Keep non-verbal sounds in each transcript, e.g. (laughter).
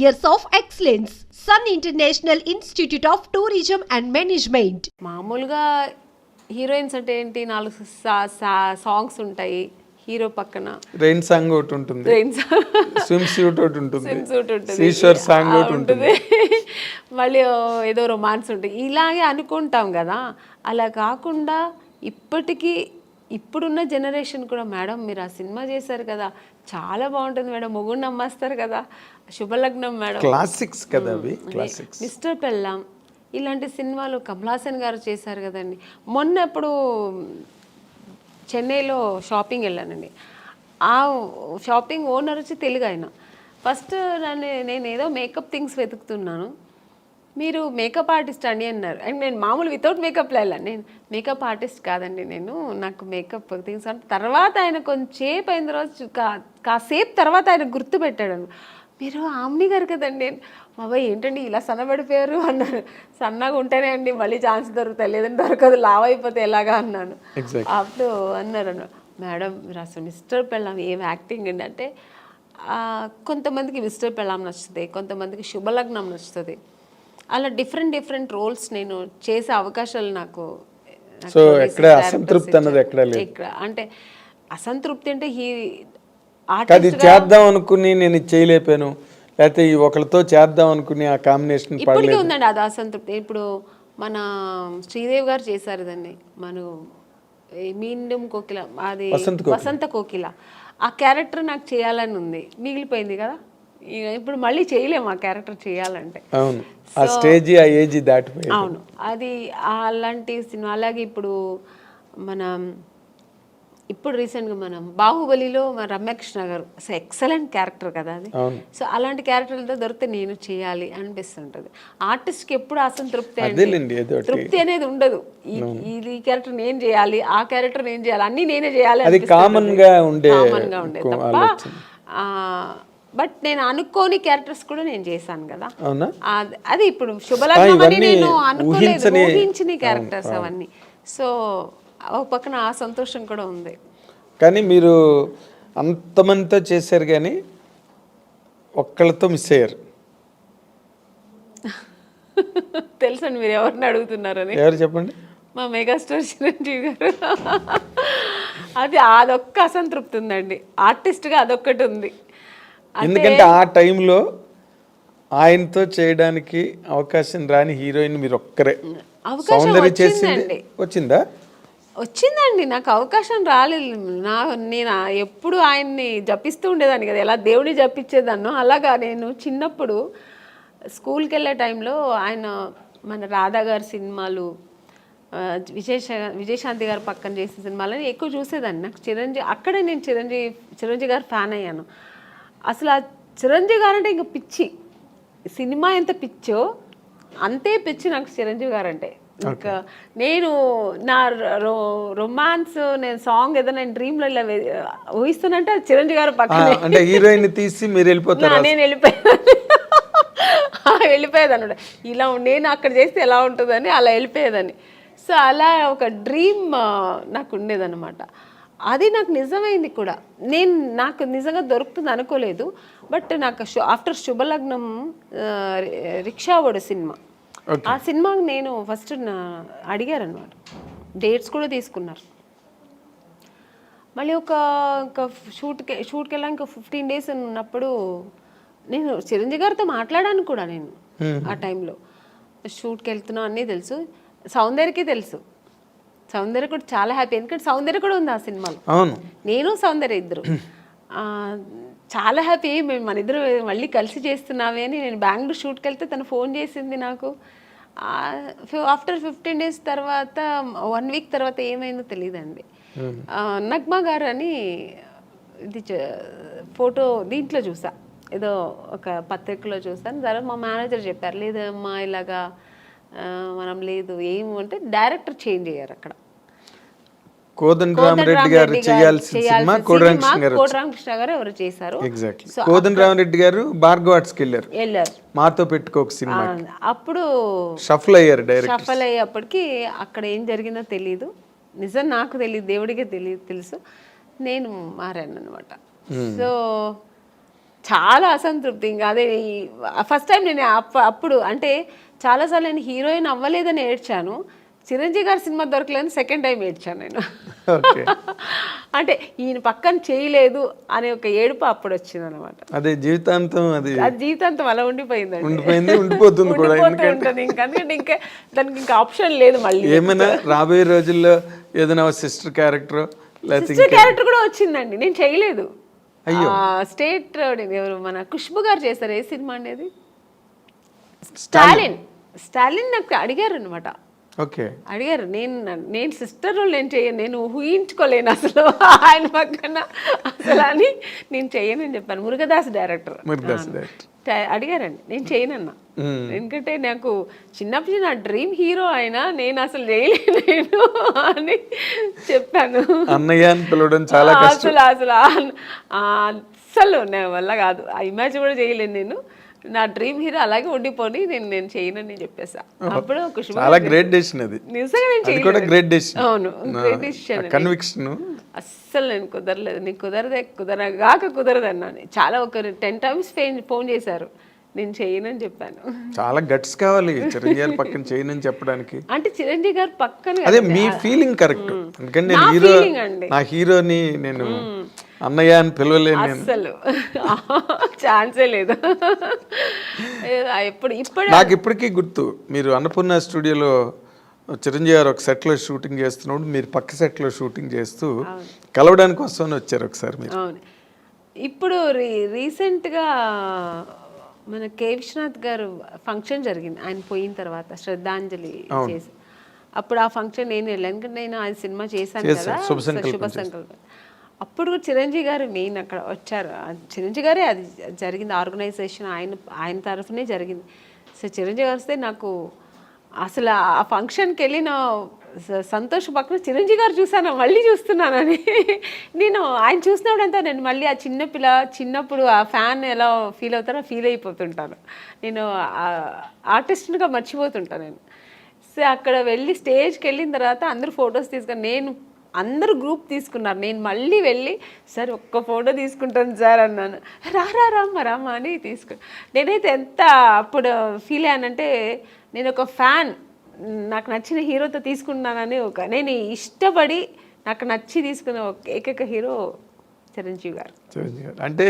years of excellence. Sun International Institute of Tourism and Management. మామూలుగా heroines అంటే ఏంటి? నాలుగు సా- సా- సాంగ్స్ ఉంటాయి. హీరో పక్కన. రెయిన్ సాంగ్ ఒకటి ఉంటుంది. ట్రైన్స్ స్విమ్ సూట్ ఒకటి ఉంటుంది. స్విమ్ సూట్ ఉంటుంది సీషర్ సాంగ్ ఒకటి ఉంటుంది. మళ్ళీ ఏదో రొమాన్స్ ఉంటుంది. ఇలాగే అనుకుంటాం కదా. అలా కాకుండా ఇప్పటికీ ఇప్పుడున్న జనరేషన్ కూడా మేడం మీరు ఆ సినిమా చేశారు కదా. చాలా బాగుంటుంది మేడం. మొగుడు నమ్మేస్తారు కదా. శుభలగ్నం మేడం. క్లాసిక్స్ కదా అవి? క్లాసిక్స్ మిస్టర్ పెళ్ళాం. ఇలాంటి సినిమాలు కమలాసన్ గారు చేశారు కదండి. మొన్న ఎప్పుడు చెన్నైలో షాపింగ్ వెళ్ళానండి. ఆ షాపింగ్ ఓనర్ వచ్చి తెలుగు ఆయన. ఫస్ట్ నన్ను నేను ఏదో మేకప్ థింగ్స్ వెతుకుతున్నాను. మీరు మేకప్ ఆర్టిస్ట్ అండి అన్నారు. అండ్ నేను మామూలు వితౌట్ మేకప్లో వెళ్ళాను నేను మేకప్ ఆర్టిస్ట్ కాదండి నేను. నాకు మేకప్ థింగ్స్ అంటే తర్వాత ఆయన కొంచెంసేపు అయిన తర్వాత కాసేపు తర్వాత ఆయన గుర్తుపెట్టాడు మీరు ఆమ్ని గారు కదండి. బాబాయ్ ఏంటండి ఇలా సన్నబడిపోయారు? అన్నారు. సన్నగా ఉంటేనే అండి మళ్ళీ ఛాన్స్ దొరుకుతాయి. లేదంటే దొరకదు. లావ్ అయిపోతే ఎలాగా? అన్నాను. అప్పుడు అన్నారు అన్న మేడం మీరు అసలు మిస్టర్ పెళ్ళాం ఏం యాక్టింగ్ అండి? అంటే కొంతమందికి మిస్టర్ పెళ్ళాం నచ్చుతుంది కొంతమందికి శుభలగ్నం నచ్చుతుంది. అలా డిఫరెంట్ డిఫరెంట్ రోల్స్ నేను చేసే అవకాశాలు నాకు producers, ఎక్కడ అసంతృప్తి అన్నది. ఎక్కడా? అంటే అసంతృప్తి అంటే హీ అది చేద్దాం అనుకుని నేను చేయలేపాను లేకపోతే ఈ ఒకరితో చేద్దాం అనుకుని ఆ కాంబినేషన్ ఇప్పటికీ ఉందండి అది అసంతృప్తి ఇప్పుడు మన శ్రీదేవి గారు చేశారు దాన్ని. మన మీండం కోకిల అది వసంత కోకిల. ఆ క్యారెక్టర్ నాకు చేయాలని ఉంది. మిగిలిపోయింది కదా? ఇప్పుడు మళ్ళీ చేయలేము ఆ క్యారెక్టర్ చేయాలంటే. అవును. ఆ స్టేజ్ ఆ ఏజ్ దాటిపోయి అవును. అది అలాంటి సినిమా అలాగే ఇప్పుడు మనం ఇప్పుడు రీసెంట్గా మనం బాహుబలిలో మన రమ్యకృష్ణ గారు అసలు ఎక్సలెంట్ క్యారెక్టర్ కదా అది. సో అలాంటి క్యారెక్టర్లతో దొరికితే నేను చేయాలి అనిపిస్తుంటుంది. ఆర్టిస్ట్కి ఎప్పుడు అసంతృప్తి. తృప్తి అనేది ఉండదు. ఈ ఈ క్యారెక్టర్ నేను చేయాలి ఆ క్యారెక్టర్ నేను చేయాలి అన్నీ నేనే చేయాలి అది కామన్గా ఉండే తప్ప. బట్ నేను అనుకోని క్యారెక్టర్స్ కూడా నేను చేశాను కదా. అది- ఇప్పుడు శుభలగ్నం ఇవన్నీ నేను అనుకోలేదు. ఊహించిన క్యారెక్టర్స్ అవన్నీ. సో ఒక పక్కన ఆ సంతోషం కూడా ఉంది. కానీ మీరు అంతమందితో చేశారు కానీ ఒక్కళ్ళతో మిస్ అయ్యారు. (laughs) తెలుసండి మీరు ఎవరిని అడుగుతున్నారని. ఎవరు చెప్పండి? మా మెగాస్టార్ చిరంజీవి గారు. అది అదొక్క అసంతృప్తి ఉందండి. ఆర్టిస్ట్గా అదొక్కటి ఉంది. ఎందుకంటే ఆ టైంలో ఆయనతో చేయడానికి అవకాశం రాని హీరోయిన్ మీరు ఒక్కరే. అవకాశం సౌందర్య చేసింది. వచ్చిందా? వచ్చిందండి నాకు అవకాశం రాలేదు. నా నేను ఎప్పుడు ఆయన్ని జపిస్తూ ఉండేదాన్ని కదా ఎలా దేవుని జపించేదాన్నో అలాగా నేను చిన్నప్పుడు స్కూల్కి వెళ్ళే టైంలో ఆయన మన రాధా గారి సినిమాలు ఆ, విజయశ విజయశాంతి గారు పక్కన చేసిన సినిమాలని ఎక్కువ చూసేదాన్ని. నాకు చిరంజీవి అక్కడే నేను చిరంజీవి చిరంజీవి గారు ఫ్యాన్ అయ్యాను. అసలు ఆ చిరంజీవి గారు అంటే ఇంక పిచ్చి. సినిమా ఎంత పిచ్చో అంతే పిచ్చి నాకు చిరంజీవి గారు అంటే ఇంకా నేను నా రొమాన్స్ నేను సాంగ్ ఏదైనా డ్రీమ్లో ఇలా అది చిరంజీవి గారు పక్కనే. అంటే హీరోయిన్ తీసి మీరు వెళ్ళిపోతారు నేను వెళ్ళిపోయేదాన్ని ఆ, వెళ్ళిపోయేదాన్ని. ఇలా నేను అక్కడ చేస్తే ఎలా ఉంటుందని అలా వెళ్ళిపోయేదాన్ని. సో అలా ఒక డ్రీమ్ నాకు ఉండేదన్నమాట. అది నాకు నిజమైంది కూడా. నేను నాకు నిజంగా దొరుకుతుంది అనుకోలేదు. బట్ నాకు ఆఫ్టర్ శుభలగ్నం ఆ, రిక్షావాడు సినిమా. ఆ సినిమాకి నేను ఫస్ట్ అడిగారు అనమాట డేట్స్ కూడా తీసుకున్నారు. మళ్ళీ ఒక ఒక షూట్కి షూట్కి వెళ్ళాక ఇంకా ఫిఫ్టీన్ డేస్ ఉన్నప్పుడు నేను చిరంజీవి గారితో మాట్లాడాను కూడా నేను ఆ టైంలో. షూట్కి వెళ్తున్నా అన్నీ తెలుసు. సౌందర్యకి తెలుసు. సౌందర్య కూడా చాలా హ్యాపీ. ఎందుకంటే సౌందర్య కూడా ఉంది ఆ సినిమాలో. అవును. నేను సౌందర్య ఇద్దరు. చాలా హ్యాపీ మేము మన ఇద్దరు మళ్ళీ కలిసి చేస్తున్నామే అని నేను బెంగళూరు షూట్కి వెళ్తే తను ఫోన్ చేసింది నాకు. ఆఫ్టర్ ఫిఫ్టీన్ డేస్ తర్వాత వన్ వీక్ తర్వాత ఏమైందో తెలియదండి నగ్మా గారు అని ఇది ఫోటో దీంట్లో చూసా. ఏదో ఒక పత్రికలో చూసాను తర్వాత మా మేనేజర్ చెప్పారు లేదమ్మా ఇలాగా మనం లేదు ఏం అంటే డైరెక్టర్ చేంజ్ అయ్యారు అక్కడ. కోదండ రామరెడ్డి గారు చేయాల్సిన సినిమా కోడరామకృష్ణ గారు గారు ఎవరు చేశారు? ఎగ్జాక్ట్లీ కోదండ రామరెడ్డి గారు భార్గవ ఆర్ట్స్కి వెళ్ళారు. వెళ్ళారు. మాతో పెట్టుకోక సినిమా. అప్పుడు షఫల్ అయ్యారు డైరెక్ట్ షఫల్ అయ్యేప్పటికి అక్కడ ఏం జరిగిందో తెలియదు నిజం నాకు తెలియదు దేవుడికే తెలియదు తెలుసు. నేను మారాను అనమాట సో చాలా అసంతృప్తి. ఇంకా అదే ఫస్ట్ టైం నేను అప్ప- అప్పుడు అంటే చాలాసార్లు నేను హీరోయిన్ అవ్వలేదని ఏడ్చాను. చిరంజీవి గారి సినిమా దొరకలేదని సెకండ్ టైం ఏడ్చాను నేను. అంటే ఈయన పక్కన చేయలేదు అనే ఒక ఏడుపు అప్పుడు వచ్చింది అనమాట అదే జీవితాంతం అది అది జీవితాంతం అలా ఉండిపోయింది ఉండిపోతుంది కూడా ఉంటుంది. ఇంకా ఇంకా దానికి ఇంకా ఆప్షన్ లేదు మళ్ళీ. ఏమైనా రాబోయే రోజుల్లో ఏదైనా సిస్టర్ క్యారెక్టర్ సిస్టర్ క్యారెక్టర్ కూడా వచ్చిందండి. నేను చేయలేదు. స్టేట్ ఎవరు? మన ఖుష్బు గారు చేస్తారు ఏ సినిమా అనేది స్టాలిన్. స్టాలిన్. నాకు అడిగారు అనమాట ఓకే. అడిగారు నేను నేను సిస్టర్ రోల్ నేను చేయను నేను ఊహించుకోలేను అసలు ఆయన పక్కన అసలు అని నేను చేయనని చెప్పాను. మురుగదాస్ డైరెక్టర్. అడిగారండి నేను చేయనన్నా. ఎందుకంటే నాకు చిన్నప్పటి నా డ్రీమ్ హీరో ఆయన నేను అసలు చేయలేను అని చెప్పాను. అన్నయ్య అని పిలవడం చాలా అసలు అసలు అస్సలు నా వల్ల కాదు. ఆ ఇమేజ్ కూడా చేయలేను నేను. నా డ్రీమ్ హీరో అలాగే ఉండిపోని నేను నేను చేయనని చెప్పేసా. అప్పుడు ఖుషి చాలా గ్రేట్ డెసిషన్ అది. నిజంగా నేను అది కూడా. గ్రేట్ డెసిషన్ అవును గ్రేట్ డిసిషన్ కన్విక్షన్ అస్సలు నేను కుదరలేదు. నీకు కుదరదే కుదరగాక కుదరదు అన్నాను చాలా ఒక టెన్ టైమ్స్ ఫోన్ చేశారు. నేను చేయనని చెప్పాను. చాలా గట్స్ కావాలి. చిరంజీవి గారి పక్కన చేయనని చెప్పడానికి. అంటే చిరంజీవి గారు పక్కన అదే మీ ఫీలింగ్ కరెక్ట్ ఎందుకంటే నేను హీరో. నా హీరోని నేను అన్నయ్య అని పిలవలేను నేను. అస్సలు. ఛాన్సే లేదు. ఎప్పుడు ఇప్పుడు నాకు ఇప్పటికీ గుర్తు మీరు అన్నపూర్ణ స్టూడియోలో చిరంజీవి గారు ఒక సెట్లో షూటింగ్ చేస్తున్నప్పుడు మీరు పక్క సెట్లో షూటింగ్ చేస్తూ కలవడానికి వస్తామని వచ్చారు ఒకసారి మీరు. ఇప్పుడు రీ రీసెంట్గా మన కే. విశ్వనాథ్ గారు ఫంక్షన్ జరిగింది. ఆయన పోయిన తర్వాత శ్రద్ధాంజలి చేసి. అప్పుడు ఆ ఫంక్షన్ నేను వెళ్ళాను. ఎందుకంటే నేను ఆయన సినిమా చేశాను కదా. శుభ సంకల్పం. అప్పుడు చిరంజీవి గారు మెయిన్ అక్కడ వచ్చారు. చిరంజీవి గారే అది జరిగింది. ఆర్గనైజేషన్ ఆయన ఆయన తరఫునే జరిగింది. సో చిరంజీవి గారు వస్తే నాకు అసలు ఆ ఫంక్షన్కి వెళ్ళిన స- సంతోష్ పక్కన చిరంజీవి గారు చూసాను మళ్ళీ చూస్తున్నానని. నేను ఆయన చూసినప్పుడంతా నేను మళ్ళీ ఆ చిన్న పిల్ల చిన్నప్పుడు ఆ ఫ్యాన్ ఎలా ఫీల్ అవుతారో ఫీల్ అయిపోతుంటాను. నేను ఆర్టిస్ట్గా మర్చిపోతుంటాను నేను. సో అక్కడ వెళ్ళి స్టేజ్కి వెళ్ళిన తర్వాత అందరూ ఫొటోస్ తీసుకొని నేను అందరూ గ్రూప్ తీసుకున్నారు. నేను మళ్ళీ వెళ్ళి సార్ ఒక్క ఫోటో తీసుకుంటాను సార్ అన్నాను. రా రా రామ్మ రామ్మ అని తీసుకు నేనైతే ఎంత అప్పుడు ఫీల్ అయ్యానంటే నేను ఒక ఫ్యాన్ నాకు నచ్చిన హీరోతో తీసుకున్నానని ఒక నేను ఇష్టపడి నాకు నచ్చి తీసుకున్న ఒక ఏకైక హీరో చిరంజీవి గారు. చిరంజీవి గారు. అంటే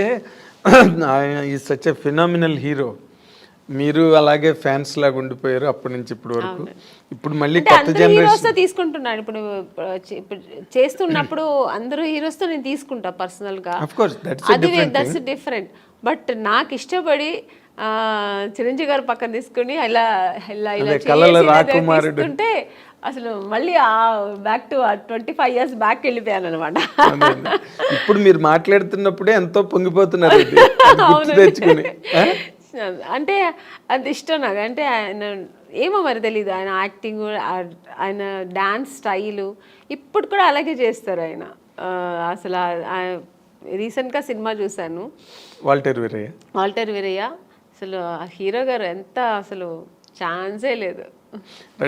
(clears throat) ఆయన ఈ సచ్ ఎ ఫినామినల్ హీరో మీరు అలాగే ఫ్యాన్స్ లాగా ఉండిపోయారు అప్పటి నుంచి ఇప్పటి వరకు. ఇప్పుడు మళ్ళీ కొత్త జనరేషన్ తీసుకుంటున్నాను ఇప్పుడు చేస్తున్నప్పుడు అందరూ హీరోస్తో నేను తీసుకుంటా పర్సనల్గా. Of course, that's a అది దట్స్ డిఫరెంట్ బట్ నాకు ఇష్టపడి చిరంజీవి గారు పక్కన తీసుకుని ఇలా ఇలా ఇలా. తీసుకుంటే అసలు మళ్ళీ ఆ back to twenty five years back వెళ్ళిపోయాను అనమాట. ఇప్పుడు మీరు మాట్లాడుతున్నప్పుడే ఎంతో పొంగిపోతున్నారు (laughs) తెచ్చుకుని? అంటే అది ఇష్టం నాకు. అంటే ఆయన ఏమో మరి తెలియదు ఆయన యాక్టింగ్ ఆయన డాన్స్ స్టైలు ఇప్పుడు కూడా అలాగే చేస్తారు ఆయన. అసలు రీసెంట్గా సినిమా చూశాను. వాల్టర్ వీరయ్య. వాల్టర్ వీరయ్య. అసలు ఆ హీరో గారు ఎంత అసలు ఛాన్సే లేదు.